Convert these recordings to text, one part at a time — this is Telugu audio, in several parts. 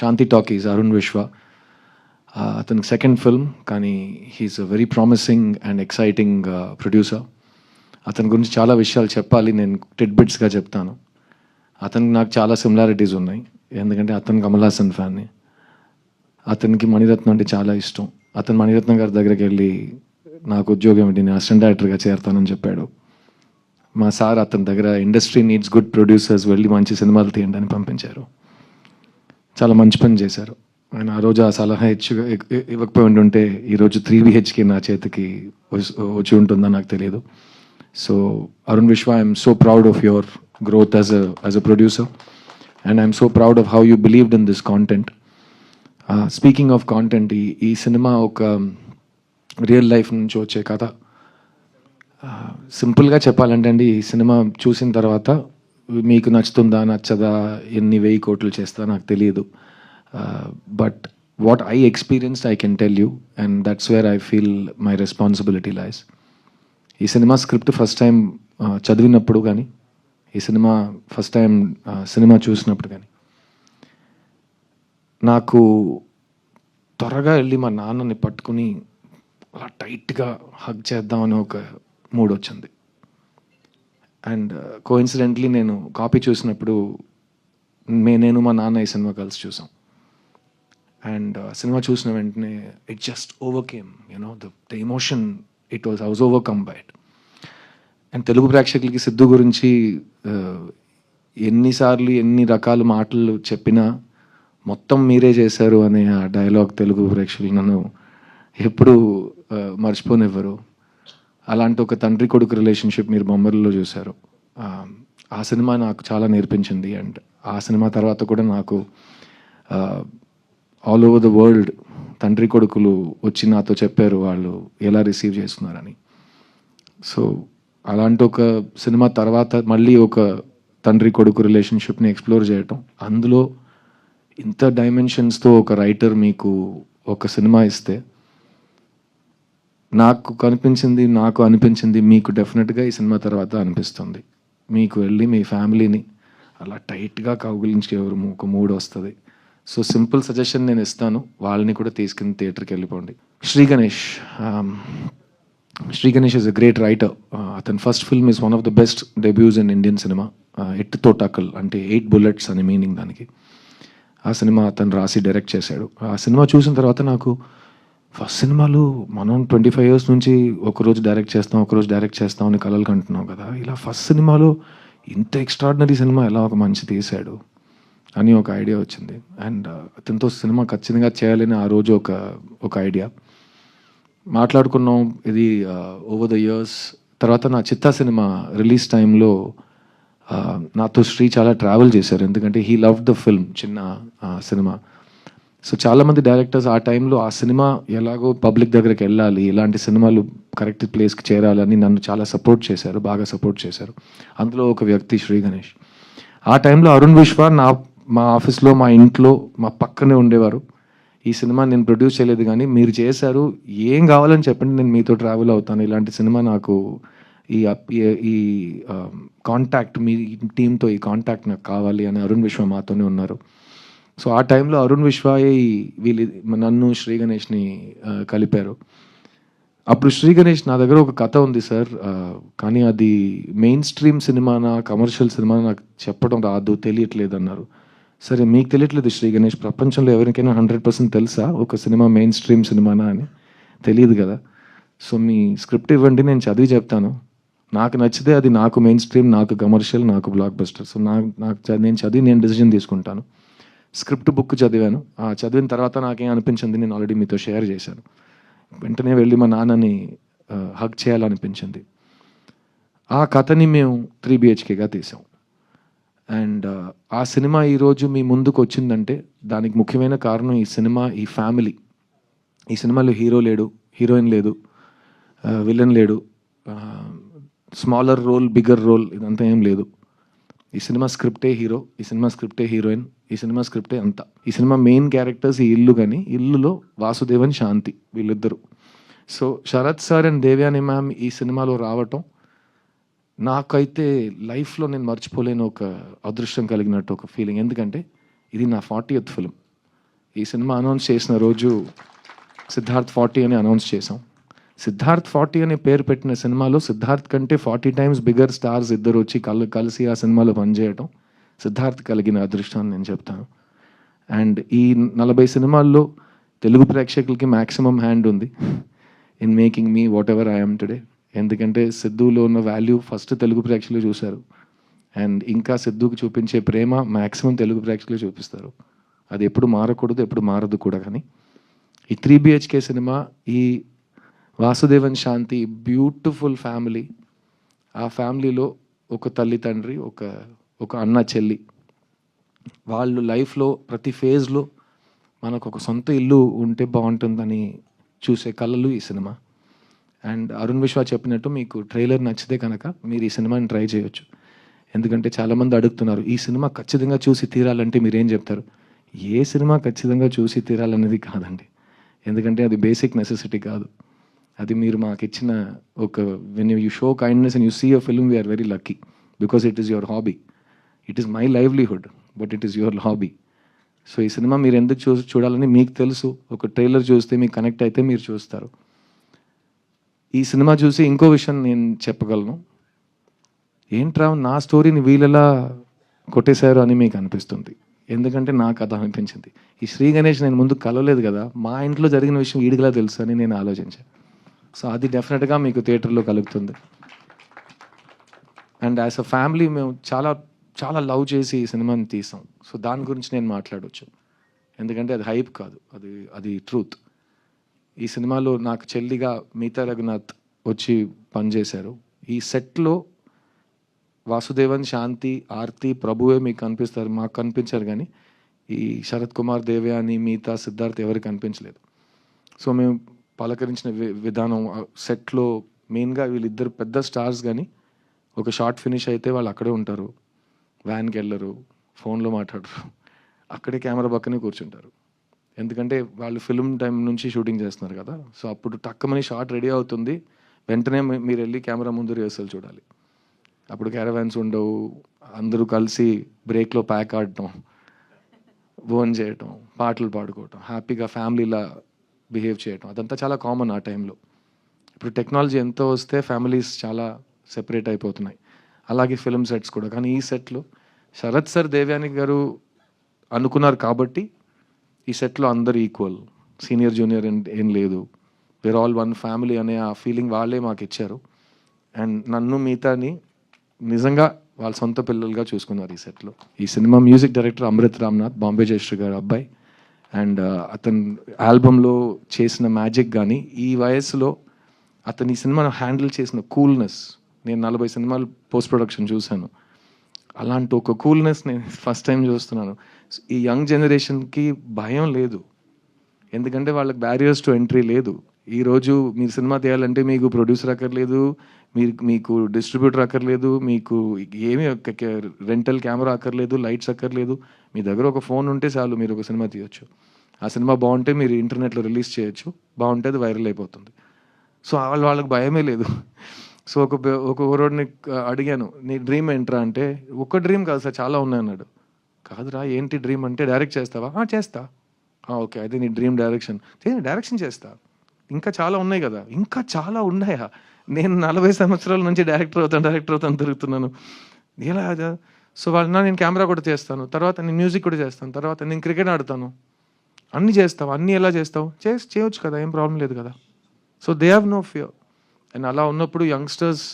శాంతి టాకీస్ అరుణ్ విశ్వ అతనికి సెకండ్ ఫిల్మ్ కానీ he is a very promising and exciting producer అతని గురించి చాలా విషయాలు చెప్పాలి నేను టెడ్ బిట్స్గా చెప్తాను. అతనికి నాకు చాలా సిమిలారిటీస్ ఉన్నాయి ఎందుకంటే అతను కమల్ హాసన్ ఫ్యాన్ని అతనికి మణిరత్నం అంటే చాలా ఇష్టం. అతను మణిరత్నం గారి దగ్గరికి వెళ్ళి నాకు ఉద్యోగం ఏంటి నేను అసిస్టెంట్ డైరెక్టర్గా చేరతానని చెప్పాడు. మా సార్ అతని దగ్గర ఇండస్ట్రీ నీడ్స్ గుడ్ ప్రొడ్యూసర్స్ వెళ్ళి మంచి సినిమాలు తీయండి అని పంపించారు. చాలా మంచి పని చేశారు. ఆయన ఆ రోజు ఆ సలహా ఇచ్చి ఇవ్వకపోయి ఉంటుంటే ఈరోజు త్రీ బిహెచ్కి నా చేతికి వచ్చి ఉంటుందో నాకు తెలియదు. So Arun Vishwa I'm so proud of your growth as us as a producer. And I'm so proud of how you believed in this content. Speaking of content ఈ ఈ సినిమా ఒక రియల్ లైఫ్ నుంచి వచ్చే కథ. సింపుల్గా చెప్పాలంటే అండి ఈ సినిమా చూసిన తర్వాత మీకు నచ్చుతుందా నచ్చదా ఎన్ని వెయ్యి కోట్లు చేస్తా నాకు తెలియదు but what I experienced I can tell you and that's where I feel my responsibility lies ఈ cinema script first time uh, చదివినప్పుడు కానీ ఈ cinema first time uh, cinema చూసినప్పుడు కానీ నాకు త్వరగా వెళ్ళి మా నాన్నని పట్టుకుని అలా టైట్గా హగ్ చేద్దామని ఒక మూడ్ వచ్చింది. అండ్ uh, కోఇన్సిడెంట్లీ నేను కాపీ చూసినప్పుడు మే నేను మా నాన్న ఈ సినిమా కలిసి చూసాం. అండ్ uh, సినిమా చూసిన వెంటనే it just overcame you know the the emotion it was house overcome by it and Telugu ప్రేక్షకులకి సిద్ధు గురించి uh, ఎన్నిసార్లు ఎన్ని రకాల మాటలు చెప్పినా మొత్తం మీరే చేశారు అనే ఆ డైలాగ్ తెలుగు ప్రేక్షకులు నన్ను ఎప్పుడు మర్చిపోనివ్వరు. అలాంటి ఒక తండ్రి కొడుకు రిలేషన్షిప్ మీరు బొమ్మరిలో చూశారు. ఆ, ఆ సినిమా నాకు చాలా నేర్పించింది. అండ్ ఆ సినిమా తర్వాత కూడా నాకు ఆల్ ఓవర్ ద వరల్డ్ తండ్రి కొడుకులు వచ్చి నాతో చెప్పారు వాళ్ళు ఎలా రిసీవ్ చేస్తున్నారని. సో అలాంటి ఒక సినిమా తర్వాత మళ్ళీ ఒక తండ్రి కొడుకు రిలేషన్షిప్ని ఎక్స్ప్లోర్ చేయటం. అందులో ఇంత డైమెన్షన్స్తో ఒక రైటర్ మీకు ఒక సినిమా ఇస్తే నాకు కనిపించింది నాకు అనిపించింది మీకు డెఫినెట్గా ఈ సినిమా తర్వాత అనిపిస్తుంది. మీకు వెళ్ళి మీ ఫ్యామిలీని అలా టైట్గా కౌగిలించి ఎవరు ఒక మూడ్ వస్తుంది. సో సింపుల్ సజెషన్ నేను ఇస్తాను. వాళ్ళని కూడా తీసుకుని థియేటర్కి వెళ్ళిపోండి. Shri Ganesh Shri Ganesh is a great writer అతని first film is one of the best debuts in Indian cinema at Thottakkal అంటే ఎయిట్ బుల్లెట్స్ అనే మీనింగ్ దానికి. ఆ సినిమా అతను రాసి డైరెక్ట్ చేశాడు. ఆ సినిమా చూసిన తర్వాత నాకు ఫస్ట్ సినిమాలు మనం ట్వంటీ ఫైవ్ ఇయర్స్ నుంచి ఒకరోజు డైరెక్ట్ చేస్తాం ఒకరోజు డైరెక్ట్ చేస్తాం అని కలలు కంటున్నాం కదా. ఇలా ఫస్ట్ సినిమాలో ఇంత ఎక్స్ట్రాడినరీ సినిమా ఎలా ఒక మంచి తీశాడు అని ఒక ఐడియా వచ్చింది. అండ్ uh, అతనితో సినిమా ఖచ్చితంగా చేయాలని ఆ రోజు ఒక ఒక ఐడియా. మాట్లాడుకున్నాం ఇది ఓవర్ ద ఇయర్స్ తర్వాత నా చిత్తా సినిమా రిలీజ్ టైంలో uh, నాతో శ్రీ చాలా ట్రావెల్ చేశారు. ఎందుకంటే హీ లవ్ ద ఫిల్మ్ చిన్న uh, సినిమా. సో చాలామంది డైరెక్టర్స్ ఆ టైంలో ఆ సినిమా ఎలాగో పబ్లిక్ దగ్గరికి వెళ్ళాలి ఇలాంటి సినిమాలు కరెక్ట్ ప్లేస్కి చేరాలని నన్ను చాలా సపోర్ట్ చేశారు బాగా సపోర్ట్ చేశారు. అందులో ఒక వ్యక్తి శ్రీ గణేష్. ఆ టైంలో అరుణ్ విశ్వ నా మా ఆఫీస్లో మా ఇంట్లో మా పక్కనే ఉండేవారు. ఈ సినిమా నేను ప్రొడ్యూస్ చేయలేదు కానీ మీరు చేశారు ఏం కావాలని చెప్పండి నేను మీతో ట్రావెల్ అవుతాను. ఇలాంటి సినిమా నాకు ఈ ఈ- ఈ కాంటాక్ట్ మీ టీంతో ఈ కాంటాక్ట్ నాకు కావాలి అని అరుణ్ విశ్వ మాతోనే ఉన్నారు. సో ఆ టైంలో అరుణ్ విశ్వాయ్ వీళ్ళు నన్ను శ్రీ గణేష్ని కలిపారు. అప్పుడు శ్రీ గణేష్ నా దగ్గర ఒక కథ ఉంది సార్. కానీ అది మెయిన్ స్ట్రీమ్ సినిమానా కమర్షియల్ సినిమా నాకు చెప్పడం రాదు తెలియట్లేదు అన్నారు సరే మీకు తెలియట్లేదు శ్రీ గణేష్ ప్రపంచంలో ఎవరికైనా హండ్రెడ్ పర్సెంట్ తెలుసా? ఒక సినిమా మెయిన్ స్ట్రీమ్ సినిమానా అని. తెలియదు కదా. సో మీ స్క్రిప్ట్ ఇవ్వండి నేను చదివి చెప్తాను. నాకు నచ్చితే అది నాకు మెయిన్ స్ట్రీమ్ నాకు కమర్షియల్ నాకు బ్లాక్ బస్టర్. సో నాకు నాకు నేను చదివి నేను డిసిజన్ తీసుకుంటాను. స్క్రిప్ట్ బుక్ చదివాను. ఆ చదివిన తర్వాత నాకేం అనిపించింది? నేను ఆల్రెడీ మీతో షేర్ చేశాను. వెంటనే వెళ్ళి మా నాన్నని హక్ చేయాలనిపించింది. ఆ కథని మేము త్రీ బిహెచ్కేగా తీసాం. అండ్ ఆ సినిమా ఈరోజు మీ ముందుకు వచ్చిందంటే దానికి ముఖ్యమైన కారణం ఈ సినిమా ఈ ఫ్యామిలీ ఈ సినిమాలో హీరో లేడు హీరోయిన్ లేదు విలన్ లేడు స్మాలర్ రోల్ బిగ్గర్ రోల్ ఇదంతా ఏం లేదు. ఈ సినిమా స్క్రిప్టే హీరో ఈ సినిమా స్క్రిప్టే హీరోయిన్. ఈ సినిమా స్క్రిప్టే అంతా. ఈ సినిమా మెయిన్ క్యారెక్టర్స్ ఈ ఇల్లు కానీ ఇల్లులో వాసుదేవన్ శాంతి వీళ్ళిద్దరు. So Sarath sir and Devyani ma'am ఈ సినిమాలో రావటం నాకైతే లైఫ్లో నేను మర్చిపోలేని ఒక అదృష్టం కలిగినట్టు ఒక ఫీలింగ్ ఎందుకంటే ఇది నా ఫార్టీ ఎత్ ఫిలిం ఈ సినిమా అనౌన్స్ చేసిన రోజు సిద్ధార్థ్ ఫార్టీ అని అనౌన్స్ చేసాం సిద్ధార్థ్ ఫార్టీ అనే పేరు పెట్టిన సినిమాలో సిద్ధార్థ్ కంటే ఫార్టీ టైమ్స్ బిగ్గర్ స్టార్స్ ఇద్దరు వచ్చి కల్ కలిసి ఆ సినిమాలో పనిచేయటం. సిద్ధార్థ్ కలిగిన అదృష్టాన్ని నేను చెప్తాను. అండ్ ఈ నలభై సినిమాల్లో తెలుగు ప్రేక్షకులకి మ్యాక్సిమం హ్యాండ్ ఉంది. In making me whatever I'm today. ఎందుకంటే సిద్ధులో ఉన్న వాల్యూ ఫస్ట్ తెలుగు ప్రేక్షకులు చూశారు. అండ్ ఇంకా సిద్ధుకి చూపించే ప్రేమ మ్యాక్సిమం తెలుగు ప్రేక్షకులు చూపిస్తారు. అది ఎప్పుడు మారకూడదు ఎప్పుడు మారదు కూడా కానీ. ఈ త్రీ బిహెచ్కే సినిమా ఈ వాసుదేవన్ శాంతి బ్యూటిఫుల్ ఫ్యామిలీ. ఆ ఫ్యామిలీలో ఒక తల్లి తండ్రి ఒక ఒక అన్న చెల్లి. వాళ్ళు లైఫ్లో ప్రతి ఫేజ్లో మనకు ఒక సొంత ఇల్లు ఉంటే బాగుంటుందని చూసే కళలు ఈ సినిమా. అండ్ అరుణ్ విశ్వ చెప్పినట్టు మీకు ట్రైలర్ నచ్చితే కనుక మీరు ఈ సినిమాని ట్రై చేయొచ్చు. ఎందుకంటే చాలామంది అడుగుతున్నారు ఈ సినిమా ఖచ్చితంగా చూసి తీరాలంటే మీరేం చెప్తారు? ఏ సినిమా ఖచ్చితంగా చూసి తీరాలనేది కాదండి. ఎందుకంటే అది బేసిక్ నెసెసిటీ కాదు. అది మీరు మాకు ఇచ్చిన ఒక when you show kindness and you see a film we are very lucky because it is your hobby it is my livelihood but it is your hobby so ఈ సినిమా మీరు ఎందుకు చూ చూడాలని మీకు తెలుసు. ఒక ట్రైలర్ చూస్తే మీకు కనెక్ట్ అయితే మీరు చూస్తారు. ఈ సినిమా చూసి ఇంకో విషయం నేను చెప్పగలను. ఏంట్రా నా స్టోరీని వీళ్ళెలా కొట్టేశారు అని మీకు అనిపిస్తుంది. ఎందుకంటే నాకు కథ అనిపించింది. ఈ శ్రీ గణేష్ నేను ముందు కలవలేదు కదా మా ఇంట్లో జరిగిన విషయం ఈడిగలా తెలుసు అని నేను ఆలోచించాను సో అది డెఫినెట్గా మీకు థియేటర్లో కలుగుతుంది. అండ్ యాజ్ అ ఫ్యామిలీ మేము చాలా చాలా లవ్ చేసి ఈ సినిమాని తీసాం. సో దాని గురించి నేను మాట్లాడవచ్చు ఎందుకంటే అది హైప్ కాదు. అది అది ట్రూత్. ఈ సినిమాలో నాకు చెల్లిగా మిగతా రఘునాథ్ వచ్చి పనిచేశారు. ఈ సెట్లో వాసుదేవన్ శాంతి ఆర్తి ప్రభువే మీకు కనిపిస్తారు. మాకు కనిపించారు కానీ ఈ శరత్ కుమార్ దేవయాని మిగతా సిద్ధార్థ్ ఎవరికి కనిపించలేదు. సో మేము పలకరించిన వి- విధానం సెట్లో మెయిన్గా వీళ్ళిద్దరు పెద్ద స్టార్స్ కానీ ఒక షార్ట్ ఫినిష్ అయితే వాళ్ళు అక్కడే ఉంటారు. వ్యాన్కి వెళ్ళరు ఫోన్లో మాట్లాడరు. అక్కడే కెమెరా పక్కనే కూర్చుంటారు. ఎందుకంటే వాళ్ళు ఫిల్మ్ టైం నుంచి షూటింగ్ చేస్తున్నారు కదా. సో అప్పుడు టక్కమని షార్ట్ రెడీ అవుతుంది. వెంటనే మీరు వెళ్ళి కెమెరా ముందు రిహర్సల్ చూడాలి. అప్పుడు క్యారవాన్స్ ఉండవు. అందరూ కలిసి బ్రేక్లో ప్యాక్ ఆడటం భోజనం చేయటం పాటలు పాడుకోవటం హ్యాపీగా ఫ్యామిలీలా బిహేవ్ చేయటం అదంతా చాలా కామన్ ఆ టైంలో. ఇప్పుడు టెక్నాలజీ ఎంతో వస్తే ఫ్యామిలీస్ చాలా సెపరేట్ అయిపోతున్నాయి. అలాగే ఫిల్మ్ సెట్స్ కూడా. కానీ ఈ సెట్లో శరత్ సార్ దేవ్యాని గారు అనుకున్నారు కాబట్టి ఈ సెట్లో అందరు ఈక్వల్ సీనియర్ జూనియర్ ఏం లేదు. వేర్ ఆల్ వన్ ఫ్యామిలీ అనే ఆ ఫీలింగ్ వాళ్ళే మాకు ఇచ్చారు. అండ్ నన్ను మిగతాని నిజంగా వాళ్ళ సొంత పిల్లలుగా చూసుకున్నారు ఈ సెట్లో ఈ cinema music director Amrit Ramnath Bombay Jayashri గారు అబ్బాయి. అండ్ uh, అతను ఆల్బంలో చేసిన మ్యాజిక్ కానీ ఈ వయసులో అతను ఈ సినిమాను హ్యాండిల్ చేసిన కూల్నెస్ నేను నలభై సినిమాలు పోస్ట్ ప్రొడక్షన్ చూశాను. అలాంటి ఒక కూల్నెస్ నేను ఫస్ట్ టైం చూస్తున్నాను. ఈ యంగ్ జనరేషన్కి భయం లేదు. ఎందుకంటే వాళ్ళకి బ్యారియర్స్ టు ఎంట్రీ లేదు. ఈరోజు మీరు సినిమా తీయాలంటే మీకు ప్రొడ్యూసర్ అక్కర్లేదు మీరు మీకు డిస్ట్రిబ్యూటర్ అక్కర్లేదు మీకు ఏమి రెంటల్ కెమెరా అక్కర్లేదు లైట్స్ అక్కర్లేదు. మీ దగ్గర ఒక ఫోన్ ఉంటే చాలు మీరు ఒక సినిమా తీయొచ్చు. ఆ సినిమా బాగుంటే మీరు ఇంటర్నెట్లో రిలీజ్ చేయొచ్చు. బాగుంటే అది వైరల్ అయిపోతుంది. సో వాళ్ళ వాళ్ళకి భయమే లేదు. సో ఒక ఒక ఊరోడిని అడిగాను నీ డ్రీమ్ ఏంట్రా? అంటే ఒక్క డ్రీమ్ కాదు సార్ చాలా ఉన్నాయి అన్నాడు కాదురా ఏంటి డ్రీమ్ అంటే డైరెక్ట్ చేస్తావా? చేస్తా. ఓకే అయితే నీ డ్రీమ్ డైరెక్షన్. డైరెక్షన్ చేస్తా. ఇంకా చాలా ఉన్నాయి కదా. ఇంకా చాలా ఉన్నాయా? నేను నలభై సంవత్సరాల నుంచి డైరెక్టర్ అవుతాను డైరెక్టర్ అవుతాను తిరుగుతున్నాను. ఎలా సో వాళ్ళ నేను కెమెరా కూడా చేస్తాను తర్వాత నేను మ్యూజిక్ కూడా చేస్తాను తర్వాత నేను క్రికెట్ ఆడతాను. అన్నీ చేస్తావు? అన్నీ ఎలా చేస్తావు? చేసి చేయొచ్చు కదా ఏం ప్రాబ్లం లేదు కదా. So they have no fear. And అలా ఉన్నప్పుడు యంగ్స్టర్స్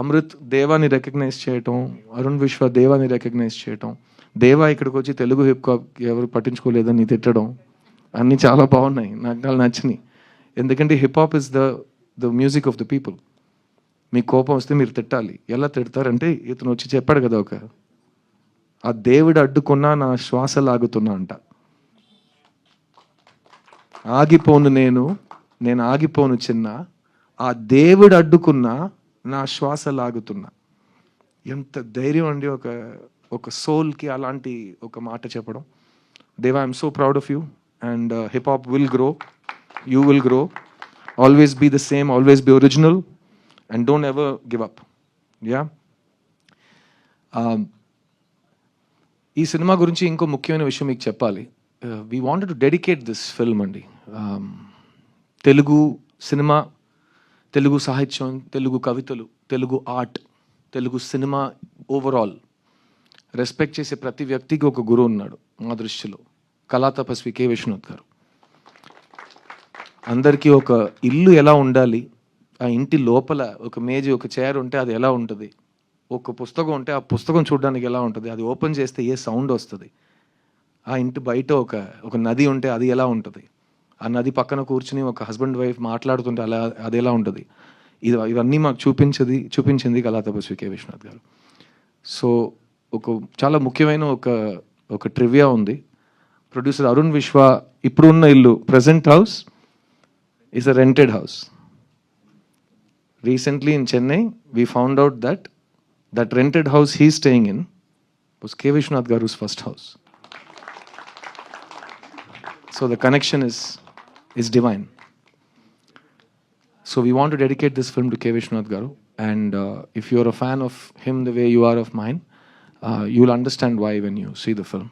అమృత్ దేవాని రికగ్నైజ్ చేయటం అరుణ్ విశ్వ దేవాని రికగ్నైజ్ చేయటం దేవా ఇక్కడికి వచ్చి తెలుగు హిప్ హాప్ ఎవరు పట్టించుకోలేదని తిట్టడం అన్నీ చాలా బాగున్నాయి నాకు చాలా నచ్చినాయి. ఎందుకంటే hip hop is the the music of the people మీ కోపం వస్తే మీరు తిట్టాలి. ఎలా తిడతారంటే ఇతను వచ్చి చెప్పాడు కదా ఒక ఆ దేవుడు అడ్డుకున్నా నా శ్వాస లాగుతున్నా అంట. ఆగిపోను నేను నేను ఆగిపోను చిన్న ఆ దేవుడు అడ్డుకున్నా నా శ్వాస లాగుతున్నా. ఎంత ధైర్యం అండి ఒక ఒక సోల్కి అలాంటి ఒక మాట చెప్పడం. Dev I'm so proud of you and hip hop will grow you will grow always be the same always be original and don't ever give up yeah ఈ సినిమా గురించి ఇంకో ముఖ్యమైన విషయం మీకు చెప్పాలి. We wanted to dedicate this film అండి. Um, తెలుగు సినిమా తెలుగు సాహిత్యం తెలుగు కవితలు Telugu art Telugu cinema overall respect చేసే ప్రతి వ్యక్తికి ఒక గురువు ఉన్నాడు మా దృష్టిలో. కళా తపస్వి కే. విశ్వనాథ్ గారు. అందరికీ ఒక ఇల్లు ఎలా ఉండాలి? ఆ ఇంటి లోపల ఒక మేజీ ఒక చైర్ ఉంటే అది ఎలా ఉంటుంది? ఒక పుస్తకం ఉంటే ఆ పుస్తకం చూడడానికి ఎలా ఉంటుంది? అది ఓపెన్ చేస్తే ఏ సౌండ్ వస్తుంది? ఆ ఇంటి బయట ఒక ఒక నది ఉంటే అది ఎలా ఉంటుంది? ఆ నది పక్కన కూర్చుని ఒక హస్బెండ్ వైఫ్ మాట్లాడుతుంటే అలా అది ఎలా ఉంటుంది. ఇది ఇవన్నీ మాకు చూపించది చూపించింది కళా తపస్వి కె విశ్వనాథ్ గారు. సో ఒక చాలా ముఖ్యమైన ఒక ఒక ట్రివియా ఉంది. ప్రొడ్యూసర్ అరుణ్ విశ్వ ఇప్పుడున్న ఇల్లు present house is a rented house recently in Chennai we found out that that rented house he staying in was K Viswanath గారుస్ first house so the connection is is divine. So we want to dedicate this film to K. Vishwanath Garu. And uh, if you're a fan of him the way you are of mine, uh, you'll understand why when you see the film.